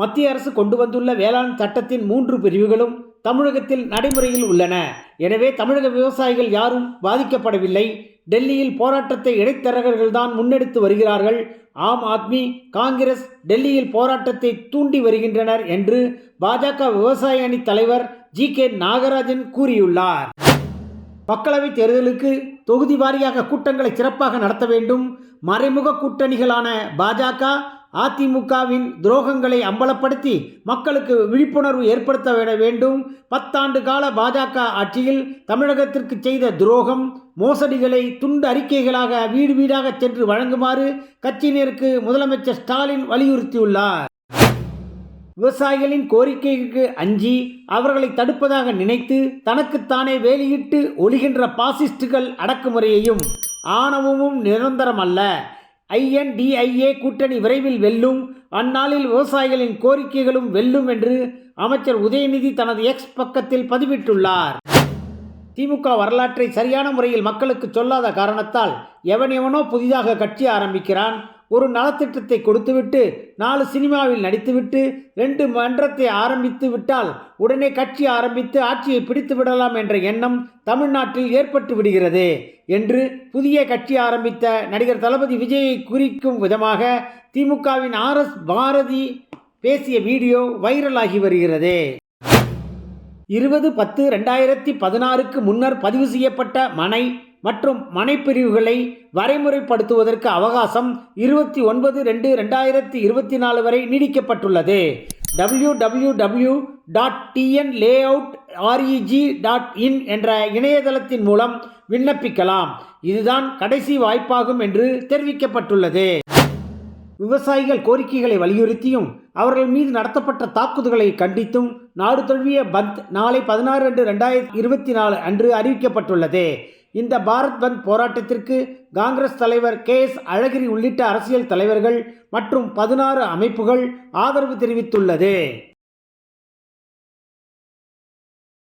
மத்திய அரசு கொண்டு வந்துள்ள வேளாண் சட்டத்தின் மூன்று பிரிவுகளும் தமிழகத்தில் நடைமுறையில் உள்ளன. எனவே தமிழக விவசாயிகள் யாரும் பாதிக்கப்படவில்லை. டெல்லியில் போராட்டத்தை இடைத்தரகர்கள் தான் முன்னெடுத்து வருகிறார்கள். ஆம் ஆத்மி காங்கிரஸ் டெல்லியில் போராட்டத்தை தூண்டி வருகின்றனர் என்று பாஜக விவசாய அணி தலைவர் ஜி. கே. நாகராஜன் கூறியுள்ளார். மக்களவைத் தேர்தலுக்கு தொகுதி வாரியாக கூட்டங்களை சிறப்பாக நடத்த வேண்டும். மறைமுக கூட்டணிகளான பாஜக அதிமுகவின் துரோகங்களை அம்பலப்படுத்தி மக்களுக்கு விழிப்புணர்வு ஏற்படுத்த வேண்டும். பத்தாண்டு கால பாஜக ஆட்சியில் தமிழகத்திற்கு செய்த துரோகம் மோசடிகளை துண்டு அறிக்கைகளாக வீடு வீடாக சென்று வழங்குமாறு கட்சியினருக்கு முதலமைச்சர் ஸ்டாலின் வலியுறுத்தியுள்ளார். விவசாயிகளின் கோரிக்கைக்கு அஞ்சி அவர்களை தடுப்பதாக நினைத்து தனக்குத்தானே வேலியிட்டு ஒளிகின்ற பாசிஸ்டுகள் அடக்குமுறையையும் ஆணவமும் நிரந்தரமல்ல. ஐஎன்டிஐஏ கூட்டணி விரைவில் வெல்லும். அந்நாளில் விவசாயிகளின் கோரிக்கைகளும் வெல்லும் என்று அமைச்சர் உதயநிதி தனது எக்ஸ் பக்கத்தில் பதிவிட்டுள்ளார். திமுக வரலாற்றை சரியான முறையில் மக்களுக்கு சொல்லாத காரணத்தால் எவன் எவனோ புதிதாக கட்சி ஆரம்பிக்கிறான். ஒரு நலத்திட்டத்தை கொடுத்துவிட்டு நாலு சினிமாவில் நடித்துவிட்டு ரெண்டு மன்றத்தை ஆரம்பித்து விட்டால் உடனே கட்சி ஆரம்பித்து ஆட்சியை பிடித்து விடலாம் என்ற எண்ணம் தமிழ்நாட்டில் ஏற்பட்டு விடுகிறது என்று புதிய கட்சி ஆரம்பித்த நடிகர் தளபதி விஜயை குறிக்கும் விதமாக திமுகவின் ஆர்எஸ் பாரதி பேசிய வீடியோ வைரலாகி வருகிறது. இருபது பத்து ரெண்டாயிரத்தி பதினாறுக்கு முன்னர் பதிவு செய்யப்பட்ட மனை மற்றும் மனைப்பிரிவுகளை வரைமுறைப்படுத்துவதற்கு அவகாசம் இருபத்தி ஒன்பது ரெண்டு ரெண்டாயிரத்தி இருபத்தி நாலு வரை நீடிக்கப்பட்டுள்ளது. W W W dot TN layout R E G dot in என்ற இணையதளத்தின் மூலம் விண்ணப்பிக்கலாம். இதுதான் கடைசி வாய்ப்பாகும் என்று தெரிவிக்கப்பட்டுள்ளது. விவசாயிகள் கோரிக்கைகளை வலியுறுத்தியும் அவர்கள் மீது நடத்தப்பட்ட தாக்குதல்களை கண்டித்தும் நாடு தழுவிய பந்த் நாளை பதினாறு ரெண்டு ரெண்டாயிரத்தி இருபத்தி நாலு அன்று அறிவிக்கப்பட்டுள்ளது. இந்த பாரத் பந்த் போராட்டத்திற்கு காங்கிரஸ் தலைவர் கே எஸ் அழகிரி உள்ளிட்ட அரசியல் தலைவர்கள் மற்றும் பதினாறு அமைப்புகள் ஆதரவு தெரிவித்துள்ளது.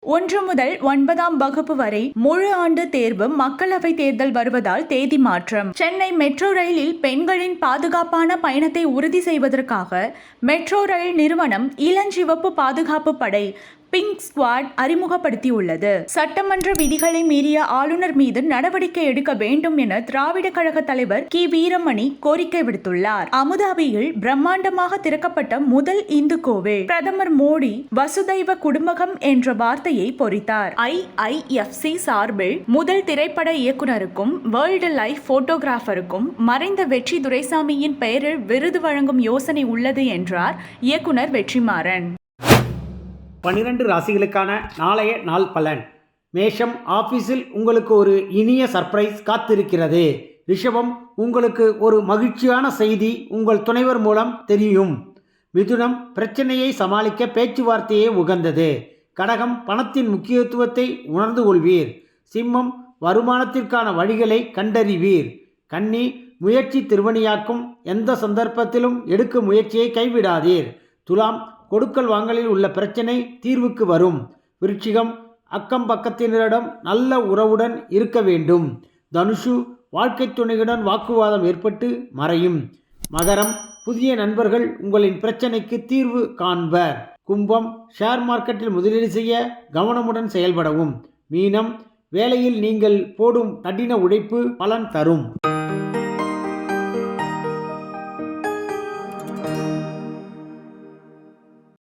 ஒன்று முதல் ஒன்பதாம் வகுப்பு வரை முழு ஆண்டு தேர்வு மக்களவை தேர்தல் வருவதால் தேதி மாற்றம். சென்னை மெட்ரோ ரயிலில் பெண்களின் பாதுகாப்பான பயணத்தை உறுதி செய்வதற்காக மெட்ரோ ரயில் நிறுவனம் இளஞ்சிவப்பு பாதுகாப்பு படை பிங்க் ஸ்குவாட் அறிமுகப்படுத்தியுள்ளது. சட்டமன்ற விதிகளை மீறிய ஆளுநர் மீது நடவடிக்கை எடுக்க வேண்டும் என திராவிட கழக தலைவர் கி. வீரமணி கோரிக்கை விடுத்துள்ளார். அமுதாபியில் பிரம்மாண்டமாக திறக்கப்பட்ட முதல் இந்து கோவில். பிரதமர் மோடி வசுதைவ குடும்பகம் என்ற வார்த்தையை பொறித்தார். ஐஐஎஃப்சி சார்பில் முதல் திரைப்பட இயக்குனருக்கும் வேர்ல்டு லைஃப் போட்டோகிராஃபருக்கும் மறைந்த வெற்றி துரைசாமியின் பெயரில் விருது வழங்கும் யோசனை உள்ளது என்றார் இயக்குனர் வெற்றிமாறன். பனிரெண்டு ராசிகளுக்கான நாளைய நாள் பலன். மேஷம் ஆஃபீஸில் உங்களுக்கு ஒரு இனிய சர்ப்ரைஸ் காத்திருக்கிறது. ரிஷபம் உங்களுக்கு ஒரு மகிழ்ச்சியான செய்தி உங்கள் துணைவர் மூலம் தெரியும். மிதுனம் பிரச்சனையை சமாளிக்க பேச்சுவார்த்தையே உகந்தது. கடகம் பணத்தின் முக்கியத்துவத்தை உணர்ந்து கொள்வீர். சிம்மம் வருமானத்திற்கான வழிகளை கண்டறிவீர். கன்னி முயற்சி திருவணியாக்கும் எந்த சந்தர்ப்பத்திலும் எடுக்கும் முயற்சியை கைவிடாதீர். துலாம் கொடுக்கல் வாங்கலில் உள்ள பிரச்சனை தீர்வுக்கு வரும். விருச்சிகம் அக்கம் பக்கத்தினரிடம் நல்ல உறவுடன் இருக்க வேண்டும். தனுஷு வாழ்க்கை துணையுடன் வாக்குவாதம் ஏற்பட்டு மறையும். மகரம் புதிய நண்பர்கள் உங்களின் பிரச்சனைக்கு தீர்வு காண்பர் கும்பம் ஷேர் மார்க்கெட்டில் முதலீடு செய்ய கவனமுடன் செயல்படவும். மீனம் வேலையில் நீங்கள் போடும் கடின உழைப்பு பலன் தரும்.